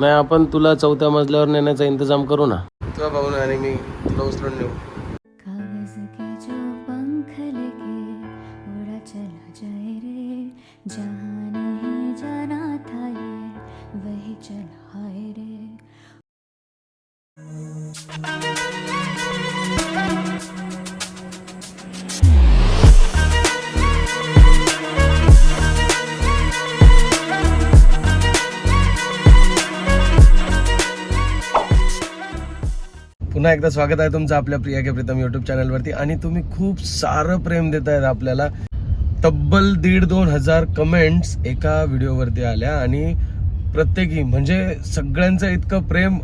नाही आपण तुला चौथ्या मजल्यावर नेण्याचा इंतजाम करू ना. तुला भाऊ आणि मी तुला उचलून नेऊ. पुन्हा एकदा स्वागत आहे तुमचं आपल्या प्रिया के प्रीतम युट्यूब चॅनलवरती आणि तुम्ही खूप सारं प्रेम देत आहेत आपल्याला. तब्बल दीड दोन हजार कमेंट्स एका व्हिडिओवरती आल्या आणि प्रत्येकी म्हणजे सगळ्यांचं इतकं प्रेम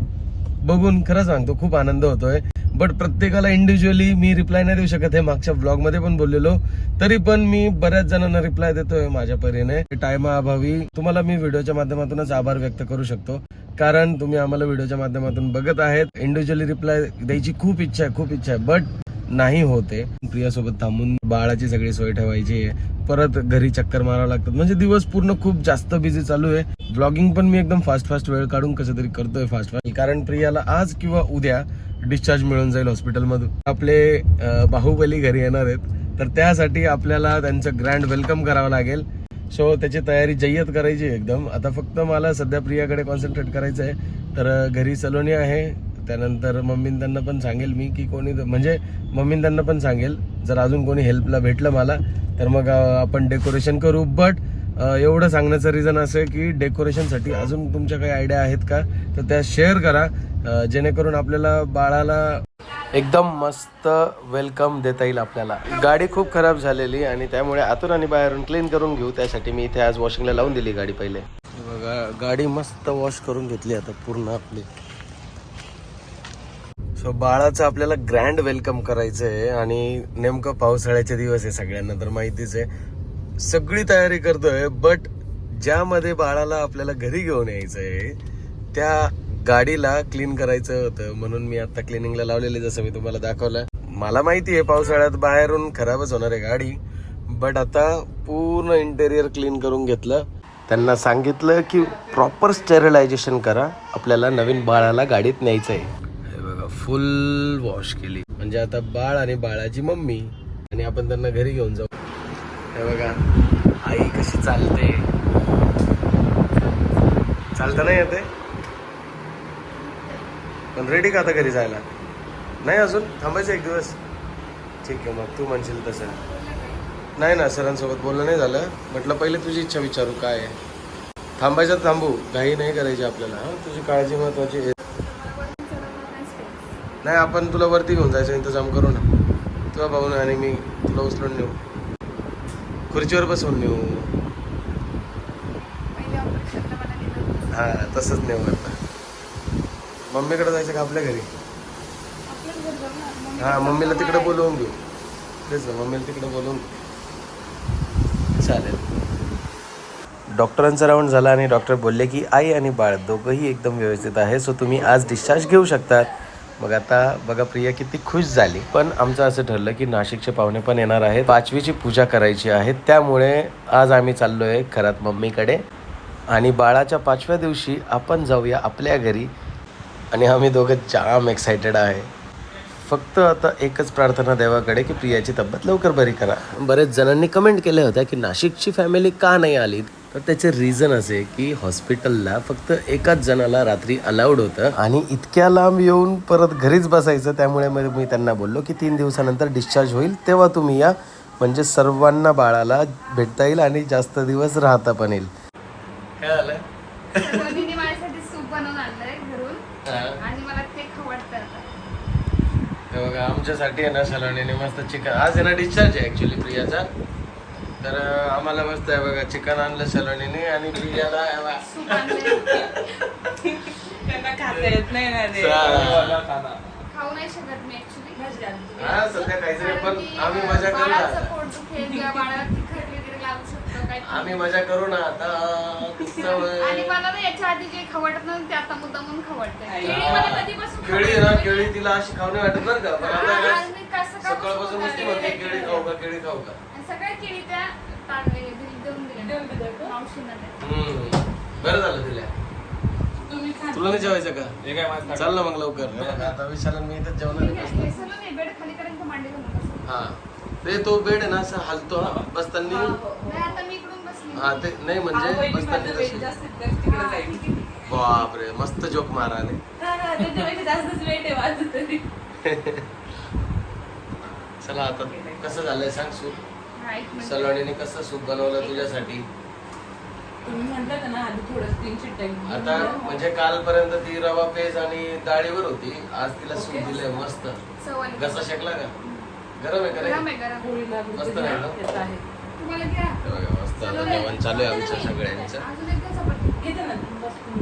बघून खरं सांगतो खूप आनंद होतोय. बट प्रत्येकाला इंडिव्हिज्युअली मी रिप्लाय नाही देऊ शकत हे मागच्या ब्लॉगमध्ये पण बोललेलो. तरी पण मी बऱ्याच जणांना रिप्लाय देतोय माझ्या परीने. टायमाअभावी तुम्हाला मी व्हिडिओच्या माध्यमातूनच आभार व्यक्त करू शकतो. कारण तुम्ही आम्हाला व्हिडिओच्या माध्यमातून बघत आहेत. इंडिव्हिज्युअली रिप्लाय द्यायची खूप इच्छा आहे खूप इच्छा आहे. बट नाही होते प्रियासोबत थांबून बाळाची सगळी सोय ठेवायची आहे. परत घरी चक्कर मारावं लागतात. म्हणजे दिवस पूर्ण खूप जास्त बिझी चालू आहे. ब्लॉगिंग पण मी एकदम फास्ट फास्ट वेळ काढून कसं तरी करतोय फास्ट फास्ट कारण प्रियाला आज किंवा उद्या डिस्चार्ज मिळून जाईल हॉस्पिटलमधून आपले बाहुबली घरी येणार आहेत. तर त्यासाठी आपल्याला त्यांचं ग्रँड वेलकम करावं लागेल. सो त्याची तयारी जय्यत करायची एकदम. आता फक्त मला सध्या प्रियाकडे कॉन्सन्ट्रेट करायचं आहे. तर घरी सलोनी आहे. त्यानंतर मम्मीन त्यांना पण सांगेल मी की कोणी म्हणजे मम्मीन त्यांना पण सांगेल. जर अजून कोणी हेल्पला भेटलं मला तर मग आपण डेकोरेशन करू. बट एवढं सांगण्याचं रिझन असं की डेकोरेशनसाठी अजून तुमच्या काही आयडिया आहेत का? तर त्या शेअर करा. जेणेकरून आपल्याला बाळाला एकदम मस्त वेलकम देता येईल आपल्याला. गाडी खूप खराब झालेली आणि त्यामुळे आतून आणि बाहेरून क्लीन करून घेऊ. त्यासाठी मी इथे आज वॉशिंगला लावून दिली गाडी पहिले. बघा गाडी मस्त वॉश करून घेतली आता पूर्ण आपली. सो बाळाचं आपल्याला ग्रँड वेलकम करायचं आहे आणि नेमकं पावसाळ्याचे दिवस आहे सगळ्यांना तर माहितीच आहे. सगळी तयारी करतोय बट ज्यामध्ये बाळाला आपल्याला घरी घेऊन यायचं आहे त्या गाडीला क्लीन करायचं होतं. म्हणून मी आता क्लिनिंगला लावलेले जसं मी तुम्हाला दाखवलं. मला माहिती आहे पावसाळ्यात बाहेरून खराबच होणार आहे गाडी. बट आता पूर्ण इंटेरियर क्लीन करून घेतलं. त्यांना सांगितलं की प्रॉपर स्टेरिलायझेशन करा. आपल्याला नवीन बाळाला गाडीत न्यायचं आहे हे बघा फुल वॉश केली. म्हणजे आता बाळ आणि बाळाची मम्मी आणि आपण त्यांना घरी घेऊन जाऊ. हे बघा आई कशी चालते? चालता नाही येते पण रेडी का आता घरी जायला? नाही अजून? थांबायचं एक दिवस. ठीक आहे मग तू म्हणशील तसं. नाही ना सरांसोबत बोलणं नाही झालं. म्हटलं पहिले तुझी इच्छा विचारू काय आहे? थांबायचं थांबू. घाई नाही करायची आपल्याला. हं? तुझी काळजी महत्वाची आहे. नाही आपण तुला वरती घेऊन जायचं इंतजाम करू ना. तुझा भाऊ आणि मी तुला उचलून नेऊ. खुर्चीवर बसवून नेऊ. हा तसंच नेऊ आता. मम्मीकडे जायचं का आपल्या घरी? हा मम्मीला तिकडे बोलवून घेऊ. तेच ना मम्मीला तिकडे बोलवून. चालेल. डॉक्टरांचा राऊंड झाला आणि डॉक्टर बोलले की आई आणि बाळ दोघंही एकदम व्यवस्थित आहे. सो तुम्ही आज डिस्चार्ज घेऊ शकतात मग आता बघा प्रिया किती खुश झाली. पण आमचं असं ठरलं की नाशिकचे पाहुणे पण येणार आहेत. पाचवीची पूजा करायची आहे. त्यामुळे आज आम्ही चाललोय खरात मम्मीकडे. आणि बाळाच्या पाचव्या दिवशी आपण जाऊया आपल्या घरी. आणि आम्ही दोघं जाम एक्सायटेड आहे. फक्त आता एकच प्रार्थना देवाकडे की प्रियाची तब्येत लवकर बरी करा. बरेच जणांनी कमेंट केल्या होत्या की नाशिकची फॅमिली का नाही आली तर त्याचे रिझन असे की हॉस्पिटलला फक्त एकाच जणाला रात्री अलाउड होतं. आणि इतक्या लांब येऊन परत घरीच बसायचं त्यामुळे मग मी त्यांना बोललो की तीन दिवसानंतर डिस्चार्ज होईल तेव्हा तुम्ही या. म्हणजे सर्वांना बाळाला भेटता येईल आणि जास्त दिवस राहता पण येईल. काय झालं सोनीने माझ्यासाठी सूप बनवून आणलंय घरून आणि मला ते खाऊ वाटतं आता हे बघा आमच्यासाठी आहे ना सलोनीने मस्त चिकन. आज आहे ना डिस्चार्ज आहे ऍक्च्युली प्रियाचा. तर आम्हाला मस्त आहे बघा चिकन आणलं सलोनीने आणि प्रियाला हे सध्या काहीच नाही पण आम्ही मजा करू आम्ही मजा करू ना आता आणि. मला ना याच्या आधी जे खवडत नव्हतं ते आता मुद्दा म्हणून खवडतंय. केळी कधीपासून ना. केळी तिला अशी खावणे वाटत बरं का पण आता हा, काय आणि मी कसं का सकाळपासून नुसती म्हणते केळी खाऊ का केळी खाऊ का आणि सगळ्या केळी त्या तांदळे देऊन दिल्या देऊन दिल्या का? मावशींना त्या. हम्म. बरं झालं तिला तुम्ही खा तुला नाही जेवायचं का हे काय माझं चल ना मग लवकर हे आता विशाल मी इथं जेवणार आहे बसलो. हे बेड खाली मांडी घालून. हा ते तो बेड आहे ना असं हलतो बसताना नाही, आता मी इकडून बसली. हा ते नाही म्हणजे. बापरे मस्त जोक माराने माझं तरी. चला आता कसं झालंय सांग सूप. सलोनीने कसं सूप बनवलं तुझ्यासाठी? आता म्हणजे कालपर्यंत ती रवा पेज आणि डाळीवर होती आज तिला सूप दिलंय मस्त. घसा शेकला का? गरम आहे का गरम नाही? आहे, तरी आता जेवण चालू आहे आमच्या सगळ्यांचं.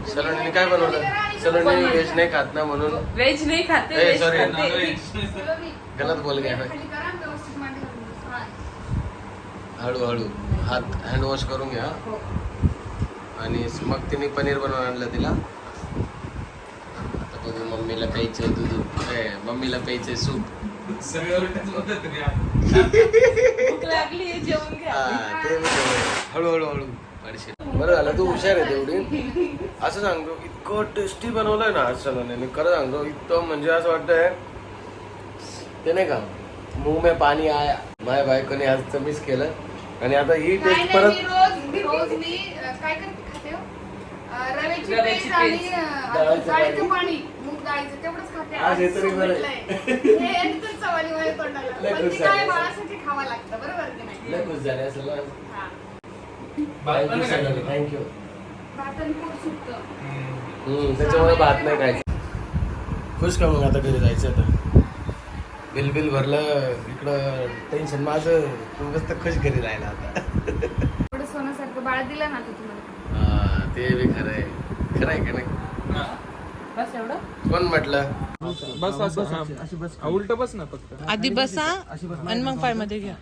सलोनीने काय बनवलं सलोनी व्हेज नाही खात ना म्हणून व्हेज नाही खाते. सलोनी, गलत बोल गया. हा. हळूहळू हात हँड वॉश करून घ्या. आणि मग तिने पनीर बनवून आणलं तिला आता बघू मम्मीला प्यायचंय दूध मम्मीला प्यायचंय सूप सगळं तरी लागली जेवण घ्या. हा, ते मी जेवढं. हळूहळू हळू. पाडशील. बरं झालं तू हुशार आहे तेवढी. असं सांगतो इतकं टेस्टी बनवलंय ना आज सलोनीने खरं सांगतो इतकं म्हणजे असं वाटतंय ते नाही का मुंह में पाणी आया. माझ्या बायकोने आज मिस केलं. आणि आता ही नाही, टेस्ट परत रोज रोज मी अ, काय करते? रव्याची आणि. अ, डाळीचं पाणी. मूग डाळीचं तेवढंच खाते आज हे तरी बरं आहे. सांगितलंय. हे यांचं चवाली माझ्या तोंडाला लय पण खुश ती काय झाले. बाळासाठी खावं लागतं बरोबर की नाही खुश झाले असेल ना हा. भात पण नाही खायचं. थँक्यू भाताने पोट सुटतं. हम्म. त्याच्यामुळे भात नाही खायचं खुश का मग आता घरी जायचं आता बिल बिल भरलं इकडं टेन्शन माझं तू मस्त खुश घरी राहिला आता एवढं सोन्यासारखं बाळ दिलं ना हा, ते बी खरं आहे. खरं आहे का नाही? बस एवढं? कोण म्हटलं? बस असं. हा, उलट बस ना फक्त. आधी बसा आणि मग पायमध्ये घ्या.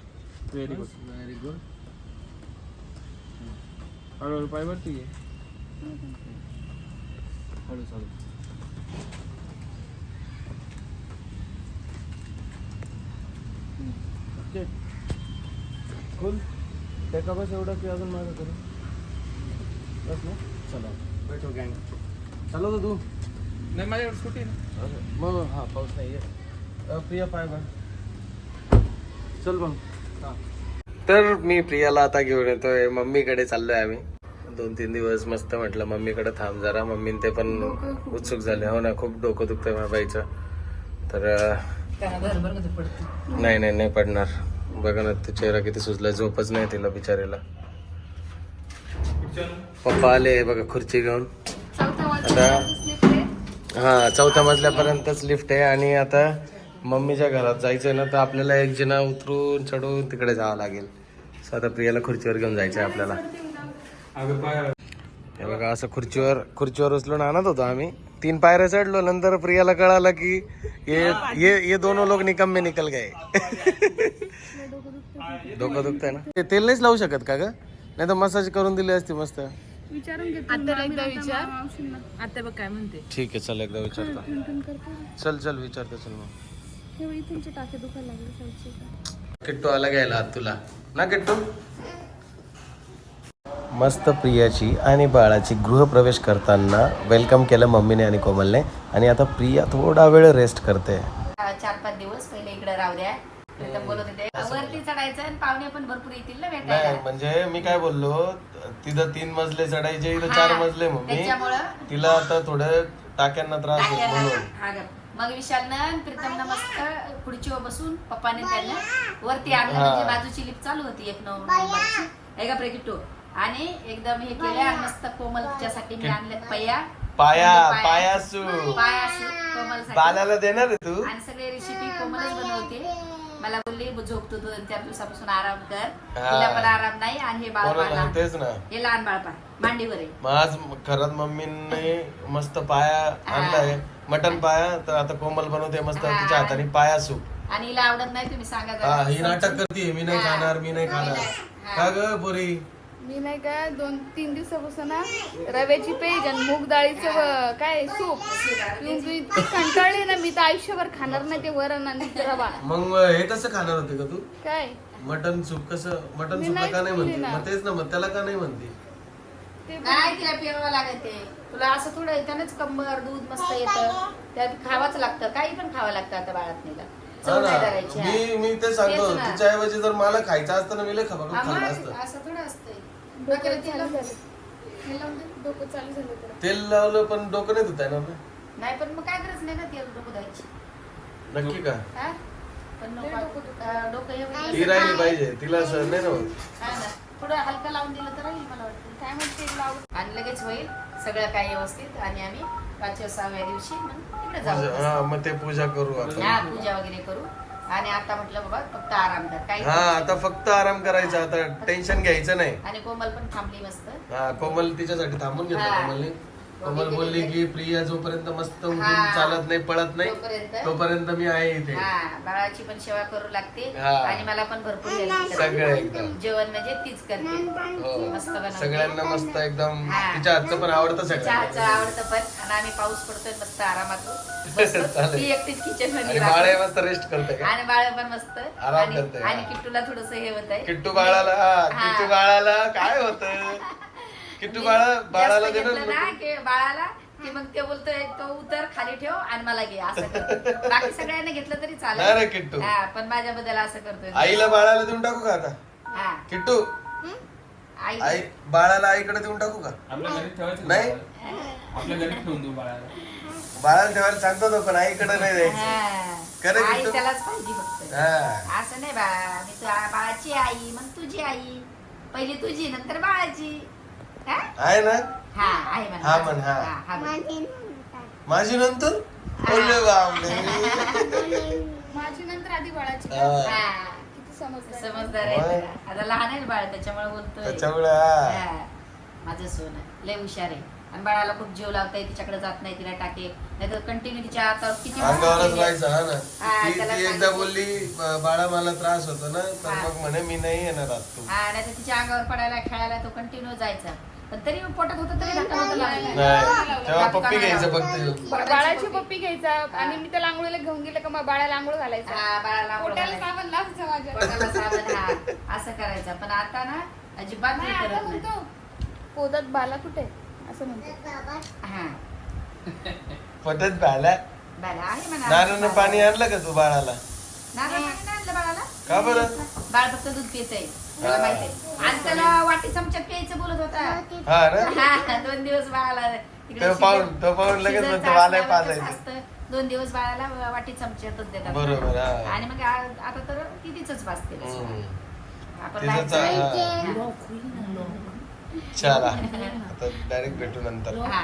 व्हेरी गुड व्हेरी गुड हळूहळू पाय वरती घे. हळू हळू खोल त्या का बस एवढं की अजून माझं करू. बस ना. चला. बैठो गँग. चालवतो तू नाही माझ्याकडे स्कूटी मग हा पाऊस नाही आहे प्रिया पाय बघ. चल मग. तर मी प्रियाला आता घेऊन येतोय. मम्मीकडे चाललोय आम्ही. दोन तीन दिवस मस्त म्हटलं मम्मीकडे थांब जरा. मम्मीन ते पण उत्सुक झाले. हो ना खूप डोकं दुखतंय माझ्या बाईचं. तर नाही नाही नाही पडणार. बघा ना ते चेहरा किती सुजलाय. झोपच नाही तिला बिचारीला. पप्पा आले बघा खुर्ची घेऊन. चौथा आता- आहे. हा चौथ्या मजल्यापर्यंतच लिफ्ट आहे आणि आता मम्मीच्या घरात जायचंय ना तर आपल्याला एक जिना उतरून चढून तिकडे जावं लागेल. सो आता प्रियाला खुर्चीवर घेऊन जायचंय आपल्याला. अगं पाय. हे बघा असं खुर्चीवर खुर्चीवर उचलून आणत होतो आम्ही. तीन पायऱ्या चढलो नंतर प्रियाला कळालं की ये ये ये दोनों लोग निकम्मे निकल गए. डोकं दुखतंय ना? ते तेल नाहीच लावू शकत का ग? नाही तर मसाज करून दिली असती मस्त. विचारून घेतो आता एकदा विचार. मावशींना. आता बघ काय म्हणते. ठीक आहे चल एकदा विचारतो. चल चल विचारतो चल मग. बघ, इथूनचे टाके दुखायला लागले साईडचे का. किट्टू आला घ्यायला तुला. ना किट्टू? मस्त प्रियाची आणि बाळाची गृहप्रवेश करताना वेलकम केलं मम्मीने आणि कोमलने. आणि आता प्रिया थोडा वेळ रेस्ट करते. चार पाच दिवस पहिले इकडे राहू द्या. प्रीतम बोलत होते. वरती चढायचं आणि पाहुणे पण भरपूर येतील ना नाही भेटायला. म्हणजे मी काय बोललो तिथं तीन मजले चढायचे इथं चार हा, मजले मम्मी. त्याच्यामुळं तिला आता थोडं टाक्यांना त्रास होत म्हणून. हा ग. मग विशालनं प्रीतमनं मस्त खुर्चीवर बसून पप्पाने त्यांना वरती आणलं. हा. म्हणजे बाजूची लिफ्ट चालू होती एक नंबरची आहे का प्रेकिटो आणि एकदम हे केलं आणि मस्त कोमलच्यासाठी मी आणलं पया. पाया पाया. पायासू. पायासू कोमलसाठी. बालाला देणार आहे तू? आणि सगळे रेसिपी कोमलच बनवते. मला बोलली झोपतो तू दोन चार दिवसापासून आराम कर. तिला पण आराम नाही आणि हे बाळ कोणाला लहान. तेच ना हे लहान बाळपण मांडीवर आहे मग आज खरंच मम्मीने मस्त पाया आणलाय मटन पाया तर आता कोमल बनवते मस्त. तिच्या हाताने पाया सूप आणि हिला आवडत नाही तुम्ही सांगा हा. ही नाटक करते मी नाही. खाणार मी नाही खाणार. का ग पोरी मी नाही का दोन तीन दिवसापासून ना रव्याची पेज आणि मूग डाळीचं काय सूप पिऊन इतकी कंटाळली ना मी तर आयुष्यभर खाणार नाही ते वरण आणि रवा. मग हे कसं खाणार होते का तू? काय? मटन सूप कसं मटन मी सूपला नाही का नाही खाल्ली म्हणते ना. मग तेच ना मग त्याला का नाही म्हणते? ते तिला लागत. असं थोडं आहे, त्यानेच कंबर दूध मस्त येतं. त्यात खावाच लागतं काही पण खावं लागतं आता बाळातनीला हा चव नाही ना. धरायची. हा. मी मी ते सांगतो तेच ना. तिच्याऐवजी जर मला खायचं असतं ना मी लय खबा हा, खाल्लं असतं. असं थोडं असतंय. डोकं चालू लावून- झालं. लावून दे. डोकं चालू झालं तर तेल लावलं पण डोकं नाही धुता येणार ना? नाही पण मग काय गरज नाही ना तेल डोकं द्यायची नक्की का? हा? पण नको डोकं. हा, हे होईल. ती राहिली पाहिजे तिला सर नाही ना होत. हा ना. थोडं हलकं लावून दिलं तर राहील मला वाटतं. काय म्हणते लावू आणि लगेच होईल. सगळं काय व्यवस्थित आणि आम्ही पाचव्या सहाव्या दिवशी मग तिकडे पूजा- जाऊ हा मग ते पूजा करू हा आपण पूजा वगैरे करू. आणि आता म्हटलं बाबा फक्त आराम कर. काही हा आता फक्त आराम करायचा आता टेन्शन घ्यायचं नाही. आणि कोमल पण थांबली मस्त. हा कोमल तिच्यासाठी थांबून घेतलं हा. कोमलने. कोमल बोलली की प्रिया जोपर्यंत मस्त उठून हा. चालत नाही पळत नाही तोपर्यंत तोपर्यंत मी आहे इथे हा बाळाची पण सेवा करू लागते हा. आणि मला पण भरपूर help करते. सगळं एकदम जेवण म्हणजे तीच करते हो. मस्त बनवते. सगळ्यांना मस्त एकदम हा. तिच्या हातचं पण आवडतं चहाचं सगळ्यांना आवडतं पण आणि आम्ही पाऊस पडतोय मस्त आरामात बसतो. चालेल. ती एकटीच किचन आणि मध्ये बाळे राहते. मस्त रेस्ट करते का आणि बाळ पण मस्त आराम आणि करते. आणि किट्टूला थोडस हे होत आहे किट्टू बाळाला हा. किट्टू बाळाला काय होत किट्टू बाळा बाळाला दे घेतलं ना ना की बाळाला की मग ते बोलतोय तो उतर खाली ठेव आणि मला घे असं करतो. बाकी सगळ्यांना घेतलं तरी नाही रे चालेल किट्टू. हा पण माझ्याबद्दल असं करतोय आईला बाळाला देऊन टाकू का आता? हा. किट्टू. आई. आई बाळाला आईकडे देऊन टाकू का? आपल्या घरी ठेवायचं नाही? बाळाला. आपल्या घरी ठेवून देऊ बाळाला. बाळाला ठेवायला सांगतो तो पण आईकडे नाही द्यायचं. हा. खरं आई किट्टू? त्यालाच पाहिजे फक्त. हा. असं नाही बाळा मी तू बाळाची आई मग तुझी आई. पहिली तुझी नंतर बाळाची? आहे ना हा आहे म्हण. हा म्हण, हा. हा म्हण. माझी नंतर बोलले बापरे. माझी नंतर आधी बाळाची का? हा. हा. किती समजदार समजदार आहे जरा. आता लहान आहे ना बाळ त्याच्यामुळे बोलतोय त्याच्यामुळे हा. हा. माझं सोन लय हुशार आहे आणि बाळाला खूप जीव लावताय तिच्याकडे जात नाही तिला टाके नाही तर कंटिन्यू तिच्या हातावर किती अंगावरच राहायचं हा ना हा, ती त्याला ती एकदा सांगितलं. बोलली "ब- बाळा मला त्रास होतो ना तर हा. मग म्हणे मी नाही येणार आज तू हा नाही तर तिच्या अंगावर पडायला खेळायला तो कंटिन्यू जायचा तरी पोटात होतं तरी धक्का नव्हता लागला. नाही. तेव्हा पप्पी घ्यायचं फक्त. बाळाची पप्पी. घ्यायचा आणि मी त्याला आंघोळीला घेऊन गेले का मग बाळाला आंघोळ घालायचा. हा, बाळाला पोटाला घालायचं. साबण लावायचं माझ्या. पोटाला साबण, हा, असं करायचं. पण आता ना अजिबात नाही, नाही आता करत नाही. म्हणतो पोदात बाला कुठे असं म्हणतो. हा. पटत बाळा बाळा आहे म्हणा नारायण पाणी आणलं का तू बाळाला? नारळ पाणी नाही आणलं बाळाला? का बरं? बाळ फक्त दूध पितय. मला आणि त्याला वाटी चमच्यात प्यायचं बोलत होता हा ना हा, दोन दिवस बाळाला तिकडे तो पाहून- शिजर- तो पाहून लगेच शिजर म्हणतो, "मला असल्यावर पाजायचं." कसं असतं, दोन दिवस बाळाला वाटी चमच्यातच देतात बरोबर, हा. आणि मग आ- आता तर कितीच वाजते हम्म. आपण तिचं बाहेर चा- जायचं. हा. चला आता डायरेक्ट भेटू नंतर हा.